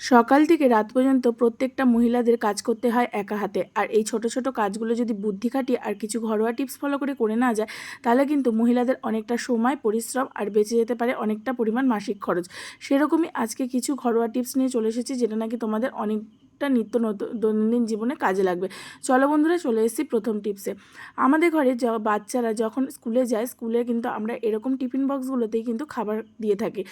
সকাল থেকে রাত পর্যন্ত প্রত্যেকটা মহিলাদের কাজ করতে হয় একা হাতে। আর এই ছোট ছোট কাজগুলো যদি বুদ্ধি খাটিয়ে আর কিছু ঘরোয়া টিপস ফলো করে করে না যায়, তাহলে কিন্তু মহিলাদের অনেকটা সময়, পরিশ্রম আর বেঁচে যেতে পারে অনেকটা পরিমাণ মাসিক খরচ। সেরকমই আজকে কিছু ঘরোয়া টিপস নিয়ে চলে এসেছি, যেটা নাকি তোমাদের অনেকটা নিত্য দৈনন্দিন জীবনে কাজে লাগবে। চলো বন্ধুরা চলে এসেছি প্রথম টিপসে আমাদের ঘরে বাচ্চারা যখন স্কুলে যায়, স্কুলে কিন্তু আমরা এরকম টিফিন বক্সগুলোতেই কিন্তু খাবার দিয়ে থাকি।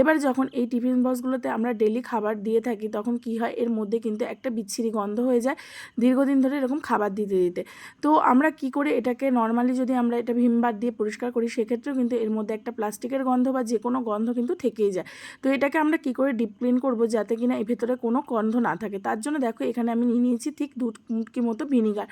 এবার যখন এই টিফিন বক্সগুলোতে আমরা ডেলি খাবার দিয়ে থাকি, তখন কি হয়? এর মধ্যে কিন্তু একটা বিচ্ছিরি গন্ধ হয়ে যায় দীর্ঘদিন ধরে এরকম খাবার দিতে দিতে। তো আমরা কি করে এটাকে নর্মালি যদি আমরা এটা ভীমবার দিয়ে পরিষ্কার করি, সেক্ষেত্রেও কিন্তু এর মধ্যে একটা প্লাস্টিকের গন্ধ বা যে কোনো গন্ধ কিন্তু থেকেই যায়। তো এটাকে আমরা কি করে ডিপ ক্লিন করব যাতে কিনা এর ভেতরে কোনো গন্ধ না থাকে? তার জন্য দেখো এখানে আমি নিয়ে নিয়েছি ঠিক দু মুটকি মতো ভিনিগার।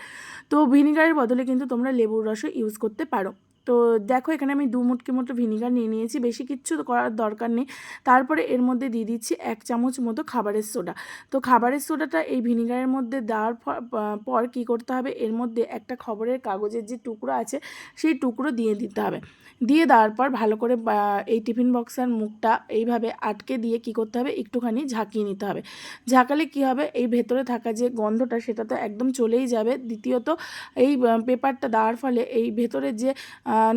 তো ভিনিগারের বদলে কিন্তু তোমরা লেবুর রসও ইউজ করতে পারো। তো দেখো এখানে আমি দু মুটকি মতো ভিনিগার নিয়ে নিয়েছি, বেশি কিচ্ছু করার দরকার নেই। তারপরে এর মধ্যে দিয়ে দিচ্ছি এক চামচ মতো খাবারের সোডা। তো খাবারের সোডাটা এই ভিনিগারের মধ্যে দেওয়ার পর কী করতে হবে? এর মধ্যে একটা খবরের কাগজের যে টুকরো আছে, সেই টুকরো দিয়ে দিতে হবে। দিয়ে দেওয়ার পর ভালো করে এই টিফিন বক্সের মুখটা এইভাবে আটকে দিয়ে কি করতে হবে? একটুখানি ঝাঁকিয়ে নিতে হবে। ঝাঁকালে কি হবে? এই ভেতরে থাকা যে গন্ধটা, সেটা তো একদম চলেই যাবে। দ্বিতীয়ত এই পেপারটা দেওয়ার ফলে এই ভেতরে যে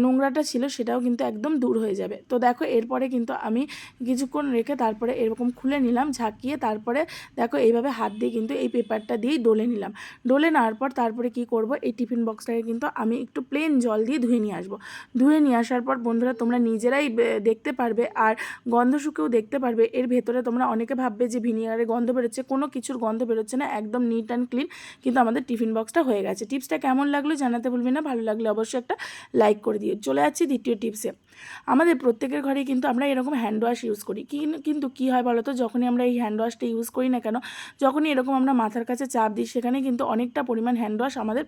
নোংরাটা ছিল সেটাও কিন্তু একদম দূর হয়ে যাবে। তো দেখো, এরপরে কিন্তু আমি কিছুক্ষণ রেখে তারপরে এরকম খুলে নিলাম, ঝাঁকিয়ে তারপরে দেখো, এইভাবে হাত দিয়ে কিন্তু এই পেপারটা দিয়েই ডলে নিলাম। ডলে নেওয়ার পর তারপরে কি করব, এই টিফিন বক্সটাকে কিন্তু আমি একটু প্লেন জল দিয়ে ধুয়ে নিয়ে আসব। ধুয়ে নিয়ে আসার পর বন্ধুরা তোমরা নিজেরাই দেখতে পারবে আর গন্ধ শুকেও দেখতে পারবে। এর ভেতরে তোমরা অনেকে ভাববে যে ভিনিগারের গন্ধ বেরোচ্ছে, কোনো কিছুর গন্ধ বেরোচ্ছে না, একদম নিট অ্যান্ড ক্লিন কিন্তু আমাদের টিফিন বক্সটা হয়ে গেছে। টিপসটা কেমন লাগল জানাতে ভুলবে না, ভালো লাগলে অবশ্যই একটা লাইক করে দিও। চলে যাচ্ছি দ্বিতীয় টিপসে আমাদের প্রত্যেকের ঘরেই কিন্তু আমরা এরকম হ্যান্ড ওয়াশ ইউজ করি। কিন- কিন্তু কী হয় বলো তো যখনই আমরা এই হ্যান্ড ওয়াশটা ইউজ করি না কেন, যখনই এরকম আমরা মাথার কাছে চাপ দিই, সেখানে কিন্তু অনেকটা পরিমাণ হ্যান্ড ওয়াশ আমাদের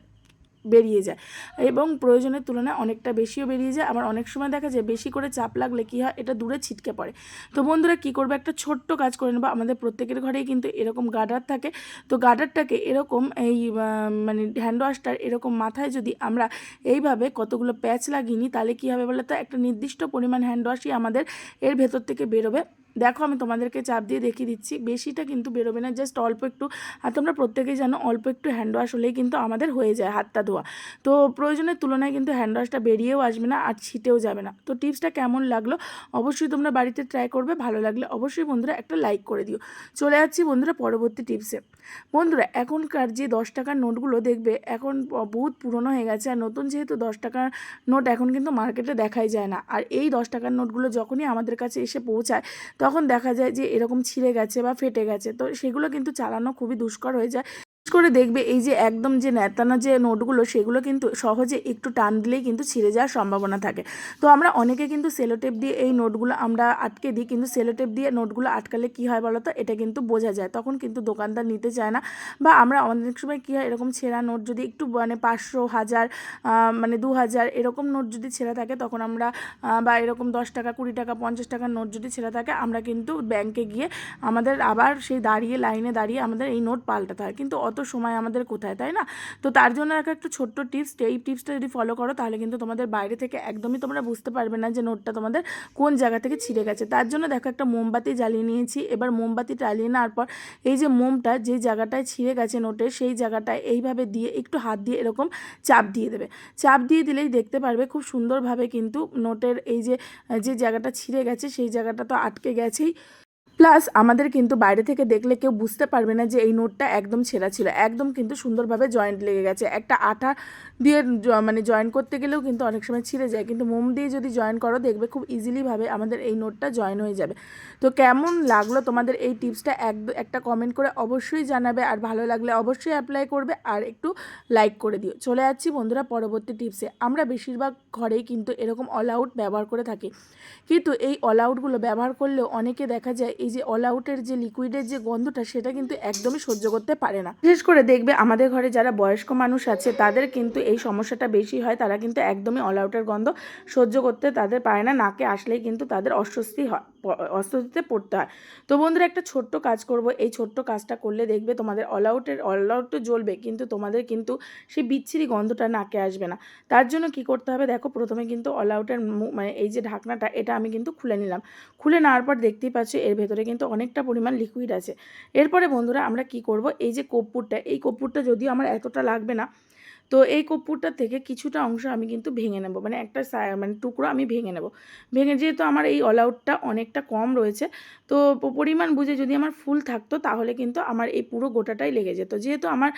বেরিয়ে যায়। এবং প্রয়োজনের তুলনায় অনেকটা বেশিও বেরিয়ে যায়। আবার অনেক সময় দেখা যায় বেশি করে চাপ লাগলে কী হয়, এটা দূরে ছিটকে পড়ে। তো বন্ধুরা, কী করবে? একটা ছোট্ট কাজ করে নেব। আমাদের প্রত্যেকের ঘরেই কিন্তু এরকম গার্ডার থাকে। তো গার্ডারটাকে এরকম এই মানে হ্যান্ড ওয়াশটার এরকম মাথায় যদি আমরা এইভাবে কতগুলো প্যাচ লাগিয়ে তাহলে কী হবে বলে তো একটা নির্দিষ্ট পরিমাণ হ্যান্ড ওয়াশই আমাদের এর ভেতর থেকে বেরোবে। দেখো, আমি তোমাদেরকে চাপ দিয়ে দেখিয়ে দিচ্ছি, বেশিটা কিন্তু বেরোবে না জাস্ট অল্প একটু, আর তোমরা প্রত্যেকেই জানো, অল্প একটু হ্যান্ড ওয়াশ হলেই কিন্তু আমাদের হয়ে যায় হাতটা ধোয়া। তো প্রয়োজনের তুলনায় কিন্তু হ্যান্ড ওয়াশটা বেরিয়েও আসবে না, আর ছিটেও যাবে না। তো টিপসটা কেমন লাগল, অবশ্যই তোমরা বাড়িতে ট্রাই করবে, ভালো লাগলে অবশ্যই বন্ধুরা একটা লাইক করে দিও। চলে যাচ্ছি বন্ধুরা পরবর্তী টিপসে বন্ধুরা, এখনকার যে দশ টাকার নোটগুলো দেখবে, এখন বহুত পুরনো হয়ে গেছে, আর নতুন যেহেতু দশ টাকার নোট এখন কিন্তু মার্কেটে দেখাই যায় না। আর এই দশ টাকার নোটগুলো যখনই আমাদের কাছে এসে পৌঁছায় তখন দেখা যায় যে এরকম ছিঁড়ে গেছে বা ফেটে গেছে। তো সেগুলো কিন্তু চালানো খুবই দুষ্কর হয়ে যায়। করে দেখবে এই যে একদম যে নেতানো যে নোটগুলো, সেগুলো কিন্তু সহজে একটু টান দিলেই কিন্তু ছিঁড়ে যাওয়ার সম্ভাবনা থাকে। তো আমরা অনেকে কিন্তু সেলোটেপ দিয়ে এই নোটগুলো আমরা আটকে দিই, কিন্তু সেলোটেপ দিয়ে নোটগুলো আটকালে কী হয় বলো তো এটা কিন্তু বোঝা যায়। তখন কিন্তু দোকানদার নিতে চায় না। বা আমরা অনেক সময় কী হয়, এরকম ছেঁড়া নোট যদি একটু মানে পাঁচশো, হাজার মানে দু হাজার এরকম নোট যদি ছেঁড়া থাকে, তখন আমরা বা এরকম দশ টাকা, কুড়ি টাকা, পঞ্চাশ টাকার নোট যদি ছেঁড়া থাকে, আমরা কিন্তু ব্যাংকে গিয়ে আমাদের আবার সেই দাঁড়িয়ে, লাইনে দাঁড়িয়ে আমাদের এই নোট পাল্টাতে হয়। কিন্তু অত সময় আমাদের কোথায়, তাই না? তো তার জন্য এক একটা ছোট্ট টিপস এই টিপসটা যদি ফলো করো, তাহলে কিন্তু তোমাদের বাইরে থেকে একদমই তোমরা বুঝতে পারবে না যে নোটটা তোমাদের কোন জায়গা থেকে ছিঁড়ে গেছে। তার জন্য দেখো একটা মোমবাতি জ্বালিয়ে নিয়েছি। এবার মোমবাতি জ্বালিয়ে নেওয়ার পর এই যে মোমটা যে জায়গাটায় ছিঁড়ে গেছে নোটের সেই জায়গাটায় এইভাবে দিয়ে একটু হাত দিয়ে এরকম চাপ দিয়ে দেবে। চাপ দিয়ে দিলেই দেখতে পারবে খুব সুন্দরভাবে কিন্তু নোটের এই যে যে জায়গাটা ছিঁড়ে গেছে, সেই জায়গাটা তো আটকে গেছেই। প্লাস আমাদের কিন্তু বাইরে থেকে দেখলে কেউ বুঝতে পারবে না যে এই নোটটা একদম ছেঁড়া ছিল। একদম কিন্তু সুন্দরভাবে জয়েন্ট লেগে গেছে। একটা আঠা দিয়ে মানে জয়েন করতে গেলেও কিন্তু অনেক সময় ছিঁড়ে যায়। কিন্তু মোম দিয়ে যদি জয়েন করো, দেখবে খুব ইজিলিভাবে আমাদের এই নোটটা জয়েন হয়ে যাবে। তো কেমন লাগল তোমাদের এই টিপসটা এক, একটা কমেন্ট করে অবশ্যই জানাবে। আর ভালো লাগলে অবশ্যই অ্যাপ্লাই করবে। আর একটু লাইক করে দিও। চলে যাচ্ছি বন্ধুরা পরবর্তী টিপসে আমরা বেশিরভাগ ঘরেই কিন্তু এরকম অল আউট ব্যবহার করে থাকি। কিন্তু এই অল আউটগুলো ব্যবহার করলেও অনেকে দেখা যায় এই যে অল আউটের যে লিকুইডের যে গন্ধটা, সেটা কিন্তু একদমই সহ্য করতে পারে না। বিশেষ করে দেখবে আমাদের ঘরে যারা বয়স্ক মানুষ আছে, তাদের কিন্তু এই সমস্যাটা বেশি হয়। তারা কিন্তু একদমই অল আউটের গন্ধ সহ্য করতে তাদের পারে না। নাকে আসলেই কিন্তু তাদের অস্বস্তি হয়। অস্ত্রতে পড়তে হয়। তো বন্ধুরা একটা ছোট্ট কাজ করব। এই ছোট্ট কাজটা করলে দেখবে তোমাদের অল আউটের অল আউট তো জ্বলবে, কিন্তু তোমাদের কিন্তু সেই বিচ্ছিরি গন্ধটা নাকে আসবে না। তার জন্য কি করতে হবে দেখো, প্রথমে কিন্তু অল আউটের মানে এই যে ঢাকনাটা, এটা আমি কিন্তু খুলে নিলাম। খুলে নেওয়ার পর দেখতেই পাচ্ছ এর ভেতরে কিন্তু অনেকটা পরিমাণ লিকুইড আছে। এরপরে বন্ধুরা আমরা কি করব, এই যে কর্পূরটা, এই কর্পূরটা যদিও আমার এতটা লাগবে না তো এই কর্পূরটা থেকে কিছুটা অংশ আমি কিন্তু ভেঙে নেব। মানে একটা মানে টুকরো আমি ভেঙে নেব। ভেঙে যেহেতু আমার এই অল আউটটা অনেকটা কম রয়েছে, তো পরিমাণ বুঝে যদি আমার ফুল থাকতো তাহলে কিন্তু আমার এই পুরো গোটাটাই লেগে যেত। যেহেতু আমার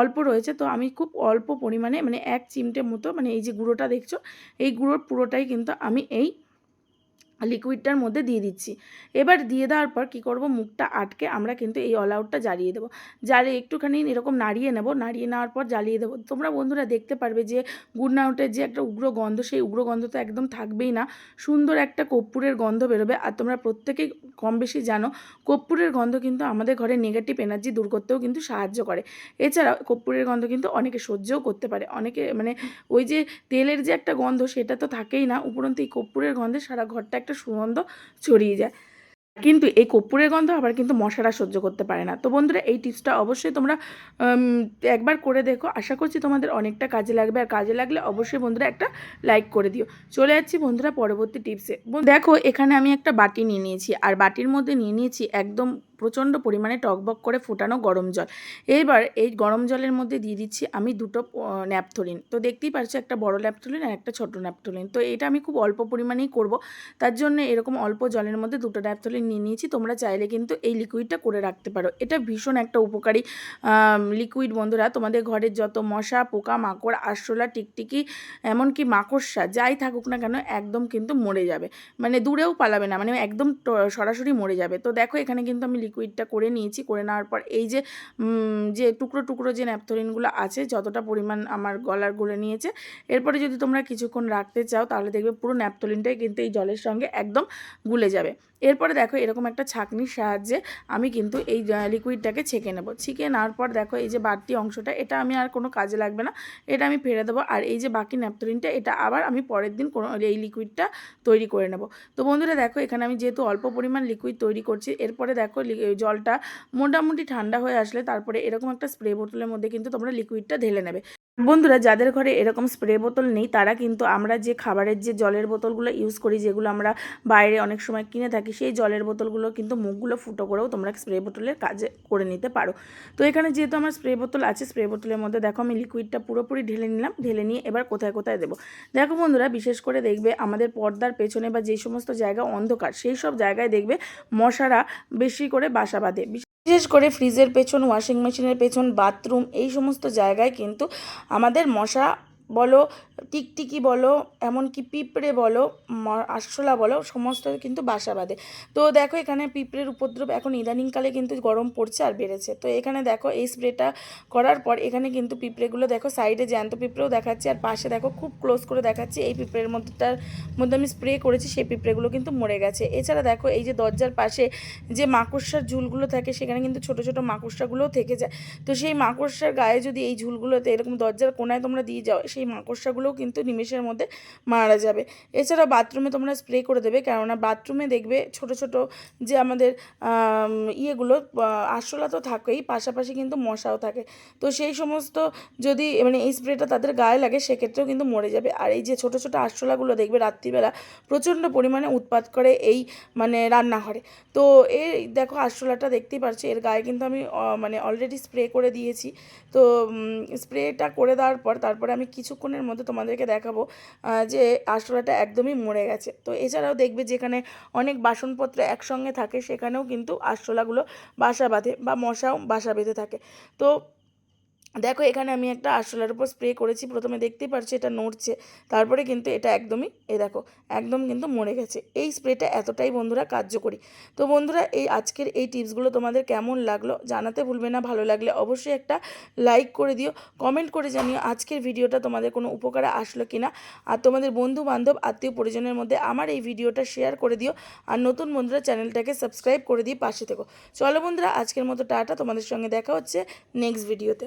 অল্প রয়েছে, তো আমি খুব অল্প পরিমাণে মানে এক চিমটে মতো মানে এই যে গুঁড়োটা দেখছ, এই গুঁড়োর পুরোটাই কিন্তু আমি এই লিকুইডটার মধ্যে দিয়ে দিচ্ছি। এবার দিয়ে দেওয়ার পর কী করব? মুখটা আটকে আমরা কিন্তু এই অল আউটটা জ্বালিয়ে দেবো। জ্বালিয়ে একটুখানি এরকম নাড়িয়ে নেব। নাড়িয়ে নেওয়ার পর জ্বালিয়ে দেবো। তোমরা বন্ধুরা দেখতে পারবে যে গুড আউটের যে একটা উগ্র গন্ধ, সেই উগ্র গন্ধ তো একদম থাকবেই না। সুন্দর একটা কর্পূরের গন্ধ বেরোবে। আর তোমরা প্রত্যেকেই কম বেশি জানো, কর্পূরের গন্ধ কিন্তু আমাদের ঘরে নেগেটিভ এনার্জি দূর করতেও কিন্তু সাহায্য করে। এছাড়া কর্পূরের গন্ধ কিন্তু অনেকে সহ্যও করতে পারে। অনেকে মানে ওই যে তেলের যে একটা গন্ধ, সেটা তো থাকেই না। উপরন্তু এই কর্পূরের গন্ধে সারা ঘরটা একটা সুগন্ধ ছড়িয়ে যায়। কিন্তু এই কর্পূরের গন্ধ আবার কিন্তু মশারা সহ্য করতে পারে না। তো বন্ধুরা, এই টিপসটা অবশ্যই তোমরা একবার করে দেখো। আশা করছি তোমাদের অনেকটা কাজে লাগবে। আর কাজে লাগলে অবশ্যই বন্ধুরা একটা লাইক করে দিও। চলে যাচ্ছি বন্ধুরা পরবর্তী টিপসে। দেখো, এখানে আমি একটা বাটি নিয়ে নিয়েছি। আর বাটির মধ্যে নিয়ে নিয়েছি একদম প্রচণ্ড পরিমাণে টকবক করে ফোটানো গরম জল। এইবার এই গরম জলের মধ্যে দিয়ে দিচ্ছি আমি দুটো ন্যাপথলিন। তো দেখতেই পারছ একটা বড় ন্যাপথলিন আর একটা ছোট ন্যাপথলিন। তো এটা আমি খুব অল্প পরিমাণেই করব। তার জন্য এরকম অল্প জলের মধ্যে দুটো ন্যাপথলিন নিয়ে নিয়েছি। তোমরা চাইলে কিন্তু এই লিকুইডটা করে রাখতে পারো। এটা ভীষণ একটা উপকারী লিকুইড বন্ধুরা। তোমাদের ঘরের যত মশা পোকা মাকড় আরশোলা, টিকটিকি, এমনকি মাকড়সা, যাই থাকুক না কেন, একদম কিন্তু মরে যাবে। মানে দূরেও পালাবে না। মানে একদম সরাসরি মরে যাবে। তো দেখো এখানে কিন্তু আমি লিকুইডটা করে নিয়েছি, করে নেওয়ার পর এই যে যে টুকরো টুকরো যে ন্যাপথলিনগুলো আছে, যতটা পরিমাণ আমার গলার গুলে নিয়েছে, এরপরে যদি তোমরা কিছুক্ষণ রাখতে চাও, তাহলে দেখবে পুরো ন্যাপথলিনটাই কিন্তু এই জলের সঙ্গে একদম গুলে যাবে। এরপরে দেখো এরকম একটা ছাঁকনির সাহায্যে আমি কিন্তু এই লিকুইডটাকে ছেঁকে নেব। ছেঁকে নেওয়ার পর দেখো এই যে বাড়তি অংশটা, এটা আমি আর কোনো কাজে লাগবে না, এটা আমি ফেলে দেবো, আর এই যে বাকি ন্যাপথলিনটা এটা আবার আমি পরের দিন কোনো এই লিকুইডটা তৈরি করে নেব। তো বন্ধুরা দেখো এখানে আমি যেহেতু অল্প পরিমাণ লিকুইড তৈরি করছি, এরপরে দেখো জলটা মোটামুটি ঠান্ডা হয়ে আসলে তারপরে এরকম একটা স্প্রে বোতলের মধ্যে কিন্তু তোমরা লিকুইডটা ঢেলে নেবে। বন্ধুরা, যাদের ঘরে এরকম স্প্রে বোতল নেই, তারা কিন্তু আমরা যে খাবারের যে জলের বোতলগুলো ইউজ করি, যেগুলো আমরা বাইরে অনেক সময় কিনে থাকি, সেই জলের বোতলগুলো কিন্তু মুখগুলো ফুটো করেও তোমরা স্প্রে বোতলের কাজে করে নিতে পারো। তো এখানে যেহেতু আমার স্প্রে বোতল আছে স্প্রে বোতলের মধ্যে দেখো আমি লিকুইডটা পুরোপুরি ঢেলে নিলাম, ঢেলে নিয়ে এবার কোথায় কোথায় দেবো? দেখো বন্ধুরা, বিশেষ করে দেখবে আমাদের পর্দার পেছনে বা যে সমস্ত জায়গা অন্ধকার, সেই সব জায়গায় দেখবে মশারা বেশি করে বাসা বাঁধে। বিশেষ করে ফ্রিজের পেছন ওয়াশিং মেশিনের পেছন বাথরুম এই সমস্ত জায়গায় কিন্তু আমাদের মশা বলো, টিকটিকি বলো, এমনকি পিঁপড়ে বলো আরশোলা বলো, সমস্ত কিন্তু বাসা বাঁধে। তো দেখো এখানে পিঁপড়ের উপদ্রব এখন ইদানিংকালে কিন্তু গরম পড়ছে আর বেড়েছে। তো এখানে দেখো এই স্প্রেটা করার পর এখানে কিন্তু পিঁপড়েগুলো দেখো সাইডে জ্যান্ত পিঁপড়েও দেখাচ্ছে আর পাশে দেখো খুব ক্লোজ করে দেখাচ্ছে এই পিঁপড়ের মধ্যেটার মধ্যে আমি স্প্রে করেছি, সেই পিঁপড়েগুলো কিন্তু মরে গেছে। এছাড়া দেখো এই যে দরজার পাশে যে মাকড়সার ঝুলগুলো থাকে, সেখানে কিন্তু ছোট ছোট মাকড়সাগুলোও থেকে যায়। তো সেই মাকড়সার গায়ে যদি এই ঝুলগুলোতে এরকম দরজার কোনায় তোমরা দিয়ে যাও সেই মাকড়সাগুলোও কিন্তু নিমেষের মধ্যে মারা যাবে। এছাড়া বাথরুমে তোমরা স্প্রে করে দেবে কেননা বাথরুমে দেখবে ছোট ছোট যে আমাদের ইয়েগুলো আহ, আরশোলা তো থাকেই পাশাপাশি কিন্তু মশাও থাকে। তো সেই সমস্ত যদি মানে এই স্প্রেটা তাদের গায়ে লাগে সেক্ষেত্রেও কিন্তু মরে যাবে। আর এই যে ছোট ছোট আরশোলাগুলো দেখবে রাত্রিবেলা প্রচণ্ড পরিমাণে উৎপাত করে এই মানে রান্নাঘরে। তো এই দেখো আরশোলাটা দেখতেই পারছি এর গায়ে কিন্তু আমি মানে অলরেডি স্প্রে করে দিয়েছি। তো স্প্রেটা করে দেওয়ার পর তারপরে আমি কিছুক্ষণের মধ্যে তোমাদেরকে দেখাবো যে আরশোলাটা একদমই মরে গেছে। তো এছাড়াও দেখবে যেখানে অনেক বাসনপত্র একসঙ্গে থাকে, সেখানেও কিন্তু আরশোলাগুলো বাসা বাঁধে বা মশাও বাসা বেঁধে থাকে। তো দেখো, এখানে আমি একটা আরশোলার উপর স্প্রে করেছি, প্রথমে দেখতেই পারছি এটা নড়ছে, তারপরে কিন্তু এটা একদমই এ দেখো, একদম কিন্তু মরে গেছে। এই স্প্রেটা এতটাই বন্ধুরা কার্যকরী। তো বন্ধুরা, এই আজকের এই টিপসগুলো তোমাদের কেমন লাগল জানাতে ভুলবে না, ভালো লাগলে অবশ্যই একটা লাইক করে দিও, কমেন্ট করে জানিও আজকের ভিডিওটা তোমাদের কোনো উপকারে আসলো কিনা, আর তোমাদের বন্ধু বান্ধব আত্মীয় পরিজনের মধ্যে আমার এই ভিডিওটা শেয়ার করে দিও, আর নতুন বন্ধুরা চ্যানেলটাকে সাবস্ক্রাইব করে দিয়ে পাশে থেকো। চলো বন্ধুরা, আজকের মতো টাটা, তোমাদের সঙ্গে দেখা হচ্ছে নেক্সট ভিডিওতে।